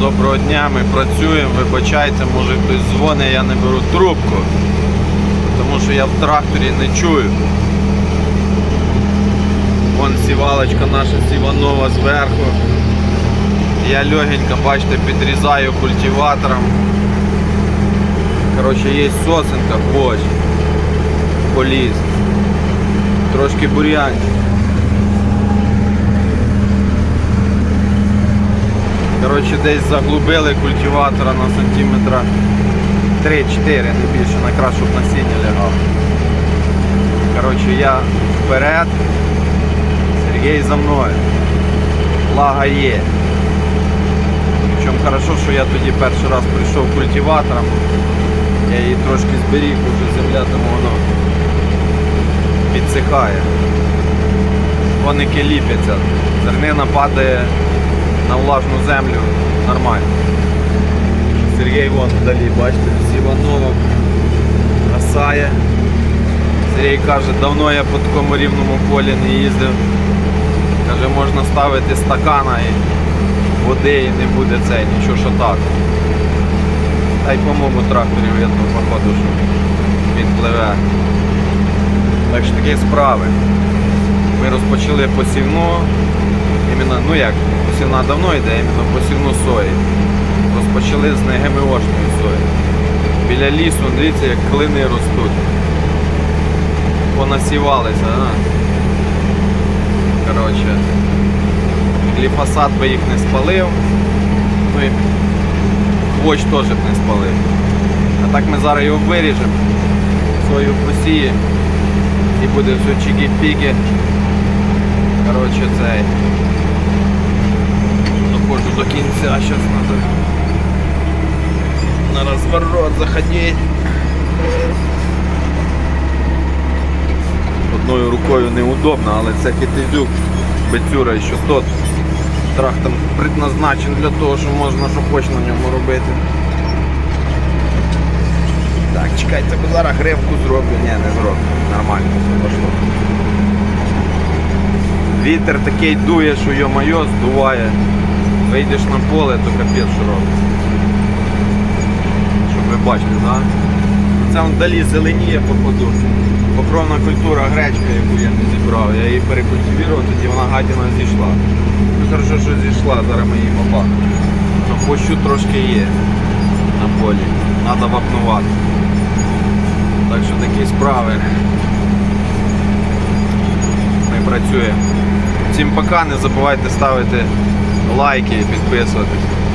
доброго дня, ми працюємо, вибачайте, може хтось дзвонить, я не беру трубку, тому що я в тракторі не чую. Вон сівалочка наша сіванова зверху. Я легенько, бачите, підрізаю культиватором. Коротше, є сосенка, хвощ, поліз, трошки бур'янчик. Коротше, десь заглубили культиватора на сантиметра 3-4, не більше, накраз, щоб насіння лягало. Коротше, я вперед, Сергій за мною. Влага є. Причому хорошо, що я тоді перший раз прийшов культиватором. Я її трошки зберіг, вже земля там воно підсихає. Коники ліпяться. Зернина падає на влажну землю нормально. Сергій вон вдалі, бачите, Сіванова гасає. Сергій каже, давно я по такому рівному полі не їздив. Каже, можна ставити стакана і води і не буде це, нічого що так. Та й по-моєму тракторі видно, походу, що він пливе. Так що такі справи. Ми розпочали посівну. Іменно, ну як, посівна давно йде, іменно посівну сої. Розпочали з НГМОшної сої. Біля лісу, дивіться, як клини ростуть. Понасівалися, а? Коротше, гліфосат би їх не спалив. Ну і хвощ теж б не спалив. А так ми зараз його виріжемо, сою посіємо і буде все чікі-піки. Коротше, цей. Доходжу до кінця, зараз треба на розворот заходити. Одною рукою неудобно, але це китизюк бецюра, що тот трактор предназначен для того, що можна що хоч на ньому робити. Так, чекайте, бо зараз гривку зроблю. Ні, не зроблю. Нормально все пішло. Вітер такий дує, що йо-моє, здуває. Вийдеш на поле, то капець що робить. Щоб ви бачили, так? Це вдалі зеленіє походу. Покровна культура гречка, яку я не зібрав. Я її перекультивував, тоді вона гадіна зійшла. Ну хорошо, що зійшла, зараз ми її побачимо. Ну, пощу трошки є на полі. Треба вапнувати. Так що такі справи. Ми працюємо. Всім пока, не забувайте ставити лайки підписуватись.